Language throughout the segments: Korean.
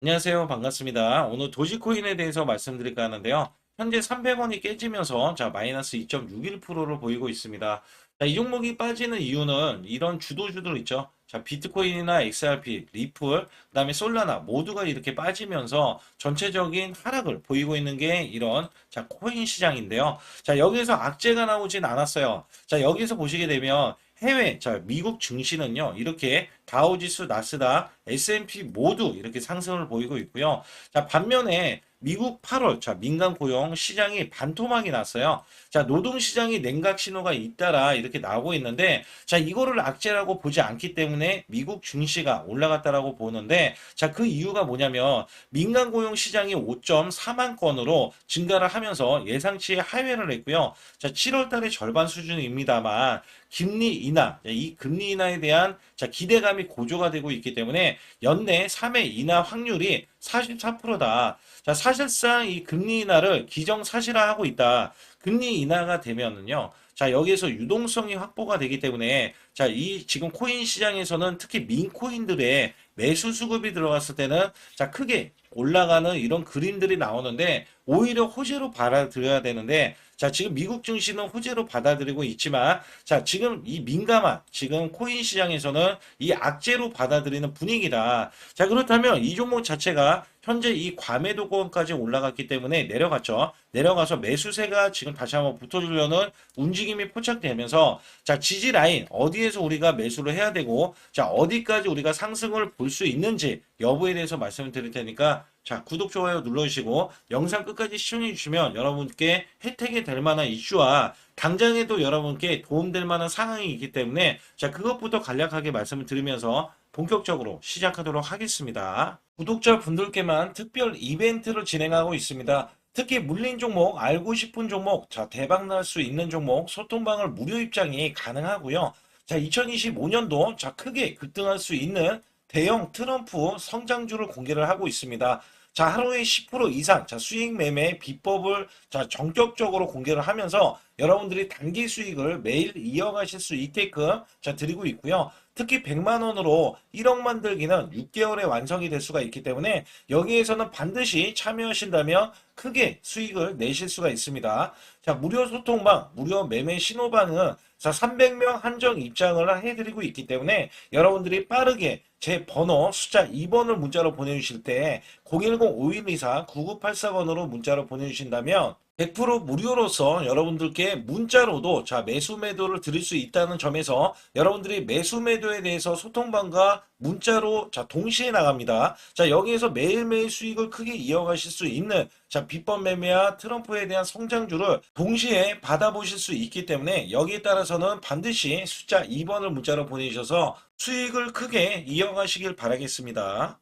안녕하세요. 반갑습니다. 오늘 도지코인에 대해서 말씀드릴까 하는데요. 현재 300원이 깨지면서 자, 마이너스 2.61%를 보이고 있습니다. 자, 이 종목이 빠지는 이유는 이런 주도주들 있죠. 자, 비트코인이나 XRP, 리플, 그다음에 솔라나 모두가 이렇게 빠지면서 전체적인 하락을 보이고 있는 게 이런 자, 코인 시장인데요. 자, 여기에서 악재가 나오진 않았어요. 자, 여기서 보시게 되면 해외, 자, 미국 증시는요, 이렇게 다우지수, 나스닥, S&P 모두 이렇게 상승을 보이고 있고요. 자, 반면에 미국 8월, 자, 민간 고용 시장이 반토막이 났어요. 자, 노동 시장이 냉각 신호가 잇따라 이렇게 나오고 있는데, 자, 이거를 악재라고 보지 않기 때문에 미국 증시가 올라갔다라고 보는데, 자, 그 이유가 뭐냐면, 민간 고용 시장이 5.4만 건으로 증가를 하면서 예상치 하회를 했고요. 자, 7월 달에 절반 수준입니다만, 금리 인하, 이 금리 인하에 대한 자, 기대감이 고조가 되고 있기 때문에 연내 3회 인하 확률이 44%다. 자, 사실상 이 금리 인하를 기정사실화하고 있다. 금리 인하가 되면은요. 자, 여기에서 유동성이 확보가 되기 때문에 자, 이 지금 코인 시장에서는 특히 민코인들의 매수 수급이 들어갔을 때는 자, 크게 올라가는 이런 그림들이 나오는데 오히려 호재로 받아들여야 되는데 자, 지금 미국 증시는 호재로 받아들이고 있지만 자, 지금 이 민감한 지금 코인 시장에서는 이 악재로 받아들이는 분위기다. 자, 그렇다면 이 종목 자체가 현재 이 과매도권까지 올라갔기 때문에 내려갔죠. 내려가서 매수세가 지금 다시 한번 붙어주려는 움직임이 포착되면서 자, 지지 라인 어디에서 우리가 매수를 해야 되고 자, 어디까지 우리가 상승을 볼 수 있는지 여부에 대해서 말씀을 드릴 테니까 자, 구독, 좋아요 눌러주시고 영상 끝까지 시청해 주시면 여러분께 혜택이 될 만한 이슈와 당장에도 여러분께 도움될 만한 상황이 있기 때문에 자, 그것부터 간략하게 말씀을 드리면서 본격적으로 시작하도록 하겠습니다. 구독자 분들께만 특별 이벤트를 진행하고 있습니다. 특히 물린 종목, 알고 싶은 종목, 자, 대박 날 수 있는 종목, 소통방을 무료 입장이 가능하고요. 자, 2025년도 자, 크게 급등할 수 있는 대형 트럼프 성장주를 공개를 하고 있습니다. 자, 하루에 10% 이상, 자, 수익 매매 비법을 자, 전격적으로 공개를 하면서 여러분들이 단기 수익을 매일 이어가실 수 있게끔 자, 드리고 있고요. 특히 100만 원으로 1억 만들기는 6개월에 완성이 될 수가 있기 때문에 여기에서는 반드시 참여하신다면 크게 수익을 내실 수가 있습니다. 자, 무료 소통방, 무료 매매 신호방은 자, 300명 한정 입장을 해드리고 있기 때문에 여러분들이 빠르게 제 번호 숫자 2번을 문자로 보내주실 때 010-5124-9984번으로 문자로 보내주신다면 100% 무료로서 여러분들께 문자로도 자 매수 매도를 드릴 수 있다는 점에서 여러분들이 매수 매도에 대해서 소통방과 문자로 자 동시에 나갑니다. 자 여기에서 매일매일 수익을 크게 이어가실 수 있는 자 비법 매매와 트럼프에 대한 성장주를 동시에 받아보실 수 있기 때문에 여기에 따라서는 반드시 숫자 2번을 문자로 보내주셔서 수익을 크게 이어가시길 바라겠습니다.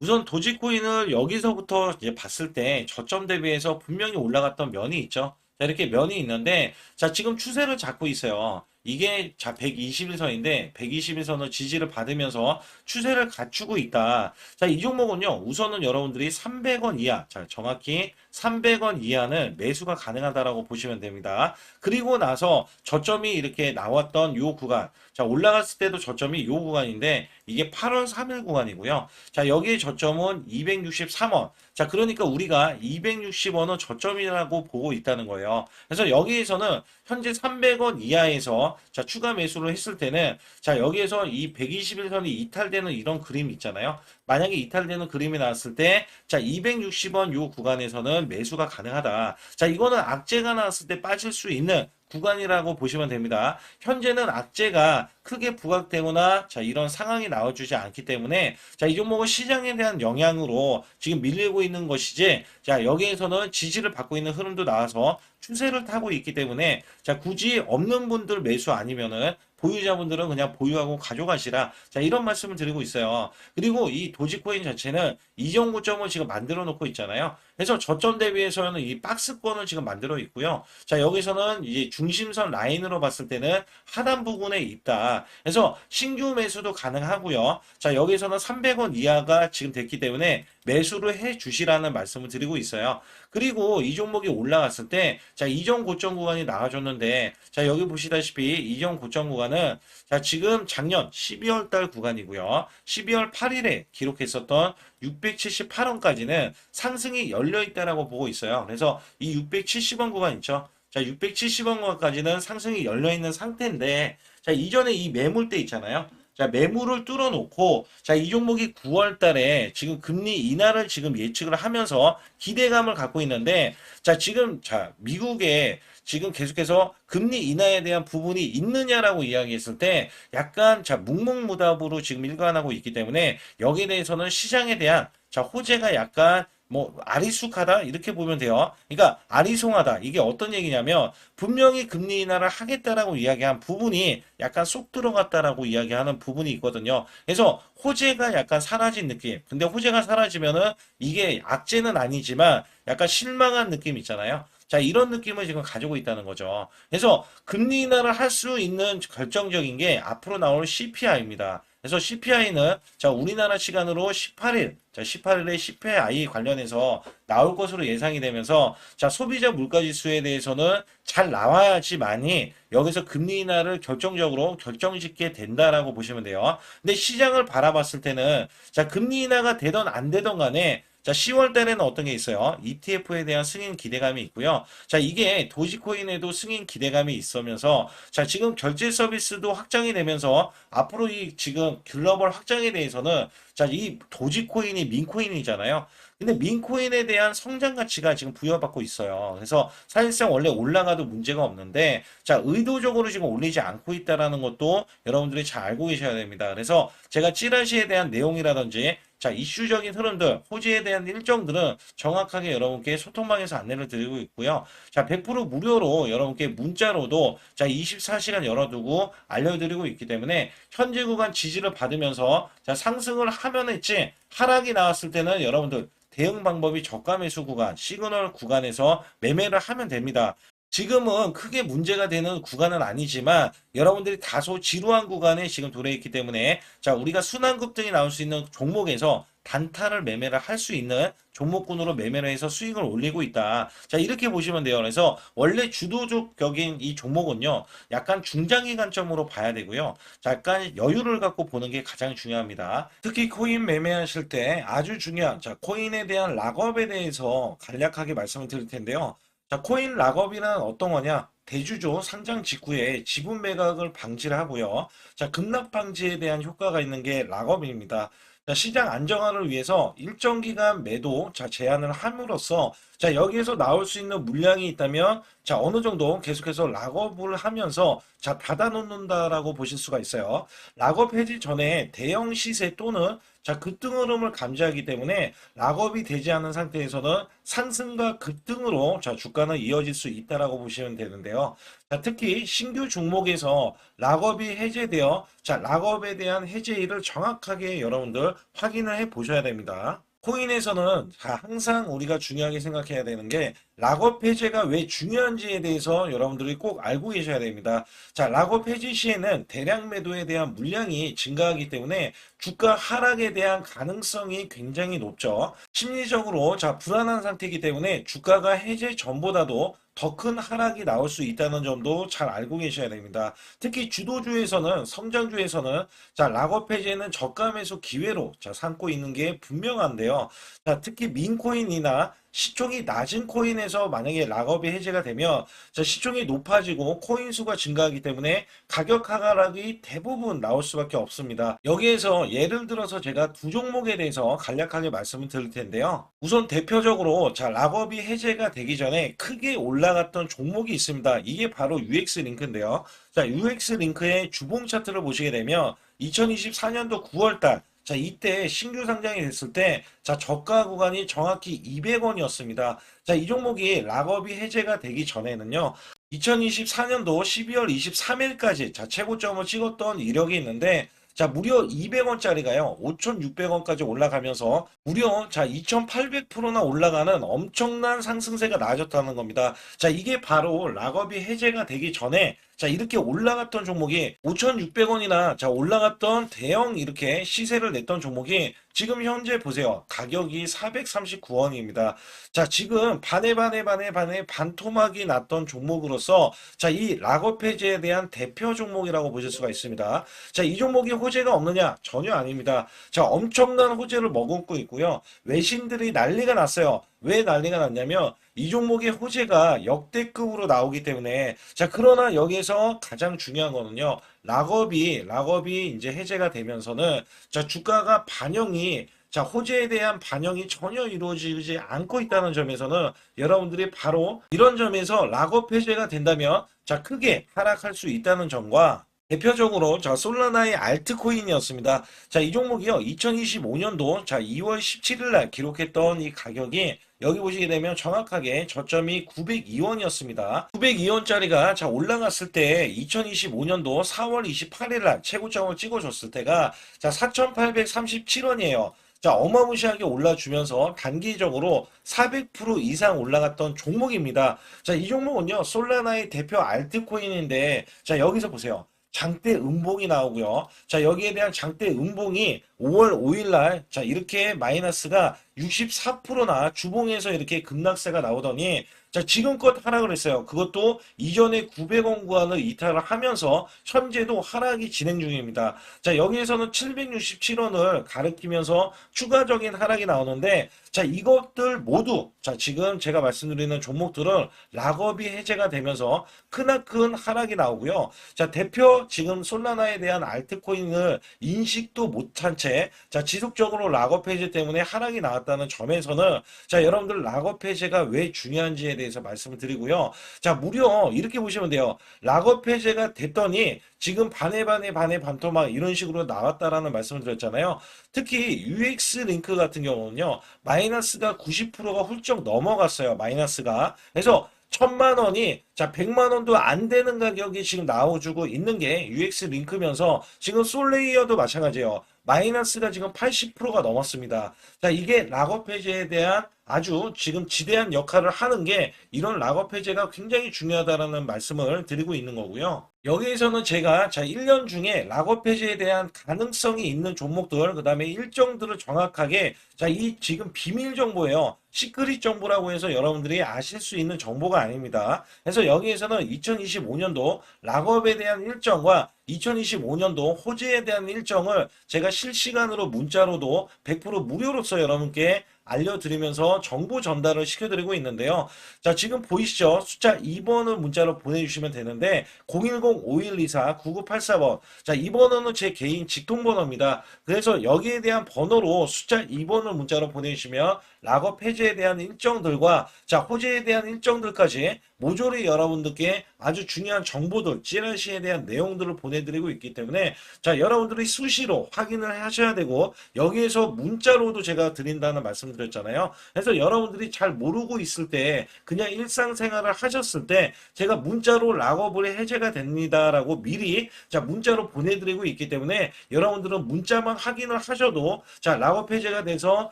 우선 도지코인을 여기서부터 이제 봤을 때 저점 대비해서 분명히 올라갔던 면이 있죠. 자, 이렇게 면이 있는데, 자, 지금 추세를 잡고 있어요. 이게 자 121선인데 121선을 지지를 받으면서 추세를 갖추고 있다. 자, 이 종목은요. 우선은 여러분들이 300원 이하, 자, 정확히 300원 이하는 매수가 가능하다라고 보시면 됩니다. 그리고 나서 저점이 이렇게 나왔던 요 구간, 자, 올라갔을 때도 저점이 요 구간인데 이게 8월 3일 구간이고요. 자, 여기에 저점은 263원. 자, 그러니까 우리가 260원은 저점이라고 보고 있다는 거예요. 그래서 여기에서는 현재 300원 이하에서 자, 추가 매수를 했을 때는 자, 여기에서 이 121선이 이탈되는 이런 그림이 있잖아요. 만약에 이탈되는 그림이 나왔을 때, 자, 260원 요 구간에서는 매수가 가능하다. 자, 이거는 악재가 나왔을 때 빠질 수 있는 구간이라고 보시면 됩니다. 현재는 악재가 크게 부각되거나 자 이런 상황이 나와주지 않기 때문에 자이 종목은 시장에 대한 영향으로 지금 밀리고 있는 것이지 자 여기에서는 지지를 받고 있는 흐름도 나와서 추세를 타고 있기 때문에 자 굳이 없는 분들 매수 아니면은 보유자분들은 그냥 보유하고 가져가시라. 자, 이런 말씀을 드리고 있어요. 그리고 이 도지코인 자체는 이정 고점을 지금 만들어 놓고 있잖아요. 그래서 저점 대비해서는 이 박스권을 지금 만들어 있고요. 자, 여기서는 이제 중심선 라인으로 봤을 때는 하단 부분에 있다. 그래서 신규 매수도 가능하고요. 자, 여기서는 300원 이하가 지금 됐기 때문에 매수를 해 주시라는 말씀을 드리고 있어요. 그리고 이 종목이 올라갔을 때, 자, 이전 고점 구간이 나와줬는데, 자, 여기 보시다시피 이전 고점 구간은, 자, 지금 작년 12월 달 구간이고요. 12월 8일에 기록했었던 678원까지는 상승이 열려 있다라고 보고 있어요. 그래서 이 670원 구간 있죠. 자, 670원 구간까지는 상승이 열려 있는 상태인데, 자, 이전에 이 매물대 있잖아요. 자, 매물을 뚫어놓고, 자, 이 종목이 9월 달에 지금 금리 인하를 지금 예측을 하면서 기대감을 갖고 있는데, 자, 지금, 자, 미국에 지금 계속해서 금리 인하에 대한 부분이 있느냐라고 이야기했을 때, 약간, 자, 묵묵무답으로 지금 일관하고 있기 때문에, 여기에 대해서는 시장에 대한, 자, 호재가 약간, 뭐 아리숙하다 이렇게 보면 돼요. 그러니까 아리송하다 이게 어떤 얘기냐면 분명히 금리 인하를 하겠다라고 이야기한 부분이 약간 쏙 들어갔다라고 이야기하는 부분이 있거든요. 그래서 호재가 약간 사라진 느낌. 근데 호재가 사라지면은 이게 악재는 아니지만 약간 실망한 느낌 있잖아요. 자, 이런 느낌을 지금 가지고 있다는 거죠. 그래서 금리 인하를 할 수 있는 결정적인 게 앞으로 나올 CPI입니다. 그래서 CPI는 자, 우리나라 시간으로 18일, 자, 18일에 CPI 관련해서 나올 것으로 예상이 되면서 자, 소비자 물가 지수에 대해서는 잘 나와야지만이 여기서 금리 인하를 결정적으로 결정짓게 된다라고 보시면 돼요. 근데 시장을 바라봤을 때는 자, 금리 인하가 되던 안 되던 간에 자, 10월 달에는 어떤 게 있어요? ETF에 대한 승인 기대감이 있고요. 자, 이게 도지코인에도 승인 기대감이 있으면서 자, 지금 결제 서비스도 확장이 되면서 앞으로 이 지금 글로벌 확장에 대해서는 자, 이 도지코인이 민코인이잖아요. 근데 민코인에 대한 성장 가치가 지금 부여받고 있어요. 그래서 사실상 원래 올라가도 문제가 없는데 자, 의도적으로 지금 올리지 않고 있다라는 것도 여러분들이 잘 알고 계셔야 됩니다. 그래서 제가 찌라시에 대한 내용이라든지 자, 이슈적인 흐름들, 호재에 대한 일정들은 정확하게 여러분께 소통방에서 안내를 드리고 있고요. 자, 100% 무료로 여러분께 문자로도 자, 24시간 열어두고 알려드리고 있기 때문에 현재 구간 지지를 받으면서 자, 상승을 하면 했지 하락이 나왔을 때는 여러분들 대응 방법이 저가 매수 구간, 시그널 구간에서 매매를 하면 됩니다. 지금은 크게 문제가 되는 구간은 아니지만 여러분들이 다소 지루한 구간에 지금 도래 있기 때문에 자 우리가 순환 급 등이 나올 수 있는 종목에서 단타를 매매를 할 수 있는 종목군으로 매매를 해서 수익을 올리고 있다. 자 이렇게 보시면 돼요. 그래서 원래 주도적인 이 종목은요 약간 중장기 관점으로 봐야 되고요. 자, 약간 여유를 갖고 보는 게 가장 중요합니다. 특히 코인 매매하실 때 아주 중요한 자 코인에 대한 락업에 대해서 간략하게 말씀을 드릴 텐데요. 자, 코인 락업이란 어떤 거냐? 대주주 상장 직후에 지분 매각을 방지를 하고요. 자, 급락 방지에 대한 효과가 있는 게 락업입니다. 자, 시장 안정화를 위해서 일정 기간 매도 자, 제한을 함으로써 자, 여기에서 나올 수 있는 물량이 있다면 자, 어느 정도 계속해서 락업을 하면서 자, 닫아 놓는다라고 보실 수가 있어요. 락업 해지 전에 대형 시세 또는 자, 급등 흐름을 감지하기 때문에 락업이 되지 않은 상태에서는 상승과 급등으로 자, 주가는 이어질 수 있다라고 보시면 되는데요. 자, 특히 신규 종목에서 락업이 해제되어 자, 락업에 대한 해제일을 정확하게 여러분들 확인을 해 보셔야 됩니다. 코인에서는 자, 항상 우리가 중요하게 생각해야 되는 게 락업 해제가 왜 중요한지에 대해서 여러분들이 꼭 알고 계셔야 됩니다. 자, 락업 해제 시에는 대량 매도에 대한 물량이 증가하기 때문에 주가 하락에 대한 가능성이 굉장히 높죠. 심리적으로 자, 불안한 상태이기 때문에 주가가 해제 전보다도 더큰 하락이 나올 수 있다는 점도 잘 알고 계셔야 됩니다. 특히 주도주에서는 성장주에서는 자 락업 해제는 저가 매수 기회로 자 삼고 있는 게 분명한데요. 자 특히 민코인이나 시총이 낮은 코인에서 만약에 락업이 해제가 되면 자 시총이 높아지고 코인 수가 증가하기 때문에 가격 하락이 대부분 나올 수밖에 없습니다. 여기에서 예를 들어서 제가 두 종목에 대해서 간략하게 말씀을 드릴 텐데요. 우선 대표적으로 자 락업이 해제가 되기 전에 크게 올라갔던 종목이 있습니다. 이게 바로 UX 링크인데요. 자 UX 링크의 주봉 차트를 보시게 되면 2024년도 9월달 자, 이때 신규 상장이 됐을 때, 자, 저가 구간이 정확히 200원이었습니다. 자, 이 종목이 락업이 해제가 되기 전에는요, 2024년도 12월 23일까지 자, 최고점을 찍었던 이력이 있는데, 자, 무려 200원짜리가요. 5,600원까지 올라가면서 무려 자, 2,800%나 올라가는 엄청난 상승세가 나아졌다는 겁니다. 자, 이게 바로 락업이 해제가 되기 전에 자, 이렇게 올라갔던 종목이 5,600원이나 자, 올라갔던 대형 이렇게 시세를 냈던 종목이 지금 현재 보세요. 가격이 439원입니다. 자, 지금 반에 반에 반에 반에 반토막이 났던 종목으로서 자, 이 락업 해제에 대한 대표 종목이라고 보실 수가 있습니다. 자, 이 종목이 호재가 없느냐? 전혀 아닙니다. 자, 엄청난 호재를 머금고 있고요. 외신들이 난리가 났어요. 왜 난리가 났냐면 이 종목의 호재가 역대급으로 나오기 때문에. 자 그러나 여기에서 가장 중요한 거는요. 락업이 락업이 이제 해제가 되면서는 자 주가가 반영이 자 호재에 대한 반영이 전혀 이루어지지 않고 있다는 점에서는 여러분들이 바로 이런 점에서 락업 해제가 된다면 자 크게 하락할 수 있다는 점과 대표적으로 자 솔라나의 알트코인이었습니다. 자 이 종목이요. 2025년도 자 2월 17일 날 기록했던 이 가격이 여기 보시게 되면 정확하게 저점이 902원이었습니다. 902원짜리가 자 올라갔을 때 2025년도 4월 28일 날 최고점을 찍어줬을 때가 자 4,837원이에요. 자, 어마무시하게 올라주면서 단기적으로 400% 이상 올라갔던 종목입니다. 자, 이 종목은요, 솔라나의 대표 알트코인인데, 자, 여기서 보세요. 장대 음봉이 나오고요. 자, 여기에 대한 장대 음봉이 5월 5일 날, 자, 이렇게 마이너스가 64%나 주봉에서 이렇게 급락세가 나오더니, 자, 지금껏 하락을 했어요. 그것도 이전에 900원 구간을 이탈을 하면서 현재도 하락이 진행 중입니다. 자, 여기에서는 767원을 가리키면서 추가적인 하락이 나오는데, 자, 이것들 모두, 자, 지금 제가 말씀드리는 종목들은 락업이 해제가 되면서 크나큰 하락이 나오고요. 자, 대표 지금 솔라나에 대한 알트코인을 인식도 못한 채, 자, 지속적으로 락업 해제 때문에 하락이 나왔다 는 점에서는, 자, 여러분들 락업 해제가 왜 중요한지에 대해서 말씀을 드리고요. 자, 무려 이렇게 보시면 돼요. 락업 해제가 됐더니 지금 반에 반에 반에 반토막 이런 식으로 나왔다라는 말씀을 드렸잖아요. 특히 UX 링크 같은 경우는요. 마이너스가 90%가 훌쩍 넘어갔어요. 마이너스가. 그래서 천만 원이 자 100만 원도 안 되는 가격이 지금 나와주고 있는 게 UX 링크면서 지금 솔레이어도 마찬가지예요. 마이너스가 지금 80%가 넘었습니다. 자 이게 락업 해제에 대한 아주 지금 지대한 역할을 하는 게 이런 락업 해제가 굉장히 중요하다라는 말씀을 드리고 있는 거고요. 여기에서는 제가 자 1년 중에 락업 해제에 대한 가능성이 있는 종목들 그 다음에 일정들을 정확하게 자 이 지금 비밀 정보예요. 시크릿 정보라고 해서 여러분들이 아실 수 있는 정보가 아닙니다. 그래서 여기에서는 2025년도 락업에 대한 일정과 2025년도 호재에 대한 일정을 제가 실시간으로 문자로도 100% 무료로서 여러분께 알려드리면서 정보 전달을 시켜드리고 있는데요. 자, 지금 보이시죠? 숫자 2번을 문자로 보내주시면 되는데 010-5124-9984번. 자, 2번은 제 개인 직통번호입니다. 그래서 여기에 대한 번호로 숫자 2번을 문자로 보내주시면 락업 해제에 대한 일정들과 자, 호재에 대한 일정들까지 모조리 여러분들께 아주 중요한 정보들, 찌라시에 대한 내용들을 보내드리고 있기 때문에 자, 여러분들이 수시로 확인을 하셔야 되고 여기에서 문자로도 제가 드린다는 말씀 드렸잖아요. 그래서 여러분들이 잘 모르고 있을 때 그냥 일상생활을 하셨을 때 제가 문자로 락업을 해제가 됩니다라고 미리 자, 문자로 보내드리고 있기 때문에 여러분들은 문자만 확인을 하셔도 자, 락업 해제가 돼서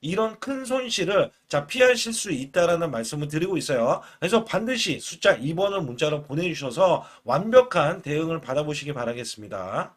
이런 큰 손실 을자 피하실 수 있다라는 말씀을 드리고 있어요. 그래서 반드시 숫자 2번을 문자로 보내주셔서 완벽한 대응을 받아보시기 바라겠습니다.